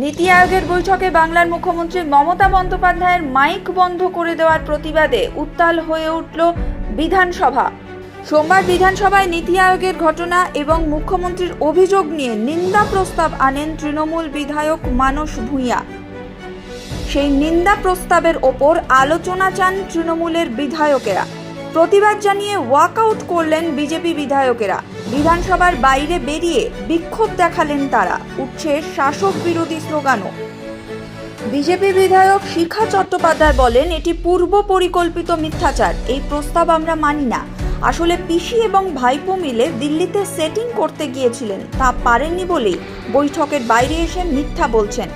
নীতি আয়োগের বৈঠকে বাংলার মুখ্যমন্ত্রী মমতা বন্দ্যোপাধ্যায়ের মাইক বন্ধ করে দেওয়ার প্রতিবাদে উত্তাল হয়ে উঠল বিধানসভা। সোমবার বিধানসভায় নীতি আয়োগের ঘটনা এবং মুখ্যমন্ত্রীর অভিযোগ নিয়ে নিন্দা প্রস্তাব আনেন তৃণমূল বিধায়ক মানস ভূঁইয়া। সেই নিন্দা প্রস্তাবের ওপর আলোচনা চান তৃণমূলের বিধায়কেরা। প্রতিবাদ জানিয়ে ওয়াকআউট করলেন বিজেপি বিধায়কেরা। বিধানসভার বাইরে বেরিয়ে বিক্ষোভ দেখালেন তারা, উঠছে শাসক বিরোধী স্লোগানও। বিজেপি বিধায়ক শিখা চট্টোপাধ্যায় বলেন, এটি পূর্ব পরিকল্পিত মিথ্যাচার, এই প্রস্তাব আমরা মানি না। আসলে পিসি এবং ভাইপো মিলে দিল্লিতে সেটিং করতে গিয়েছিলেন, তা পারেননি বলেই বৈঠকের বাইরে এসে মিথ্যা বলছেন।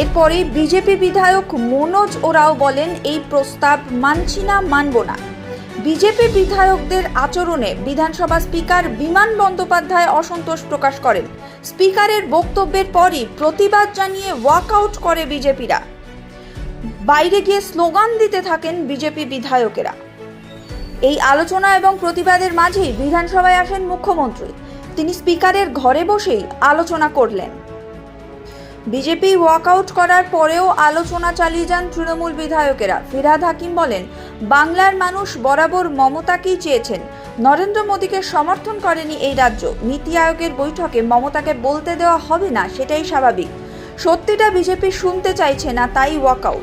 এরপরে বিজেপি বিধায়ক মনোজ ওরাও বলেন, এই প্রস্তাব মানছি না, মানব না। বিজেপি বিধায়কদের আচরণে বিধানসভা স্পিকার বিমান বন্দ্যোপাধ্যায় অসন্তোষ প্রকাশ করেন। স্পিকারের বক্তব্যের পরই প্রতিবাদ জানিয়ে ওয়াকআউট করে বিজেপিরা। বাইরে গিয়ে স্লোগান দিতে থাকেন বিজেপি বিধায়কেরা। এই আলোচনা এবং প্রতিবাদের মাঝেই বিধানসভায় আসেন মুখ্যমন্ত্রী। তিনি স্পিকারের ঘরে বসেই আলোচনা করলেন। বিজেপি ওয়াকআউট করার পরেও আলোচনা চালিয়ে যান তৃণমূল বিধায়কেরা। ফিরাদ হাকিম বলেন বাংলার মানুষ বরাবর মমতাকেই চেয়েছেন। নরেন্দ্র মোদীকে সমর্থন করেনি এই রাজ্য। নীতি আয়োগের বৈঠকে মমতাকে বলতে দেওয়া হবে না, সেটাই স্বাভাবিক। সত্যিটা বিজেপি শুনতে চাইছে না, তাই ওয়াকআউট।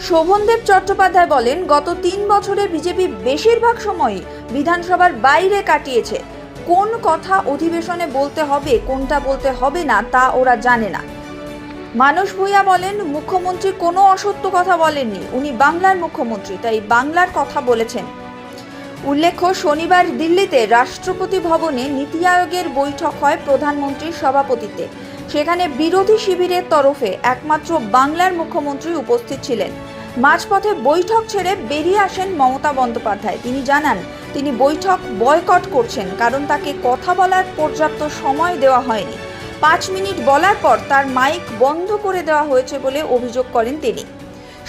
শোভনদেব চট্টোপাধ্যায় বলেন, গত তিন বছরে বিজেপি বেশিরভাগ সময়ই বিধানসভার বাইরে কাটিয়েছে। কোন কথা অধিবেশনে বলতে হবে, কোনটা বলতে হবে না, তা ওরা জানে না। মানস ভূঁইয়া বলেন, মুখ্যমন্ত্রী কোনো অসত্য কথা বলেননি। উনি বাংলার মুখ্যমন্ত্রী, তাই বাংলার কথা বলেছেন। উল্লেখ্য, শনিবার দিল্লিতে রাষ্ট্রপতি ভবনে নীতি আয়োগের বৈঠক হয় প্রধানমন্ত্রীর সভাপতিত্বে সেখানে বিরোধী শিবিরের তরফে একমাত্র বাংলার মুখ্যমন্ত্রী উপস্থিত ছিলেন। মাঝপথে বৈঠক ছেড়ে বেরিয়ে আসেন মমতা বন্দ্যোপাধ্যায়। তিনি জানান, তিনি বৈঠক বয়কট করছেন, কারণ তাকে কথা বলার পর্যাপ্ত সময় দেওয়া হয়নি। পাঁচ মিনিট বলার পর তার মাইক বন্ধ করে দেওয়া হয়েছে বলে অভিযোগ করেন তিনি।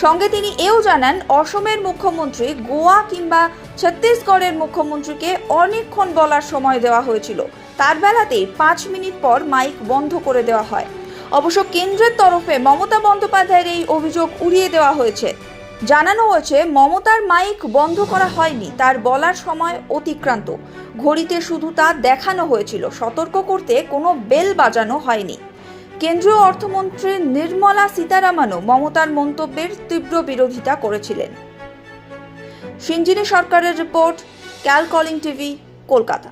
সঙ্গে তিনি এও জানান, অসমের মুখ্যমন্ত্রী গোয়া কিংবা ছত্তিশগড়ের মুখ্যমন্ত্রীকে অনেকক্ষণ বলার সময় দেওয়া হয়েছিল। তার বেলাতেই পাঁচ মিনিট পর মাইক বন্ধ করে দেওয়া হয়। অবশ্য কেন্দ্রের তরফে মমতা বন্দ্যোপাধ্যায়ের এই অভিযোগ উড়িয়ে দেওয়া হয়েছে। জানানো হয়েছে, মমতার মাইক বন্ধ করা হয়নি, তার বলার সময় অতিক্রান্ত। ঘড়িতে শুধু তা দেখানো হয়েছিল, সতর্ক করতে কোনো বেল বাজানো হয়নি। কেন্দ্রীয় অর্থমন্ত্রী নির্মলা সীতারামনও মমতার মন্তব্যের তীব্র বিরোধিতা করেছিলেন। সিঞ্জিনী সরকারের রিপোর্ট ক্যালকলিং টিভি, কলকাতা।